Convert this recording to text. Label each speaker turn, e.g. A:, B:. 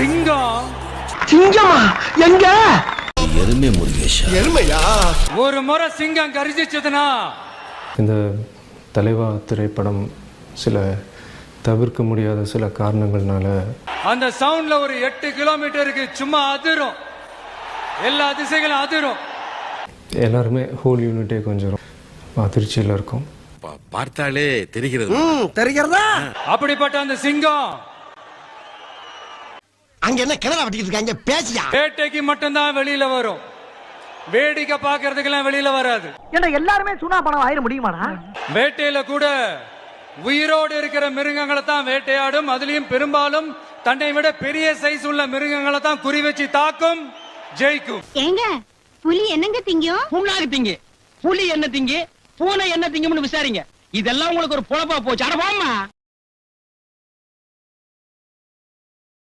A: சிங்கம்
B: சிங்கமா எங்க?
A: ஒரு முறை சிங்கம் கரிசிச்சதுன்னா?
C: இந்த தலைவா திரைப்படம் சில தவிர்க்க முடியாத சில காரணங்கள்னால
A: அந்த சவுண்ட்ல ஒரு எட்டு கிலோமீட்டருக்கு சும்மா அதிரும். எல்லா திசைகளும் அதிரும்.
C: எல்லாருமே ஹோல் யூனிட்டே கொஞ்சம் அதிர்ச்சியில் இருக்கும்.
D: பார்த்தாலே தெரிகிறது.
B: தெரிகிறதா?
A: அப்படிப்பட்ட அந்த சிங்கம்
B: அங்க என்ன கிணறு வட்டிக்கிட்டு இருக்காங்க? பேசியா?
A: வேட்டைக்கு மட்டும்தான் வெளியில வரும். வேடிக்கை பார்க்கறதுக்கெல்லாம் வெளியில வராது.
B: ஏன்னா எல்லாருமே சுனா பணம் ஆயிர முடியுமாடா?
A: வேட்டையில கூட உயிரோடு இருக்கிற மிருகங்களை தான் வேட்டையாடும். அதுலயும் பெரும்பாலும் தன்னை விட பெரிய சைஸ் உள்ள மிருகங்களை தான் குறி வச்சு தாக்கும். ஜெயிக்கும்.
E: ஏங்க புலி என்னங்க திங்கும்?
F: புண்ணாக்கு திங்கு. புலி என்ன திங்கு? பூனை என்ன திங்கும்னு விசாரிங்க. இதெல்லாம் உங்களுக்கு ஒரு பொழப்பா போச்சு. அட போம்மா.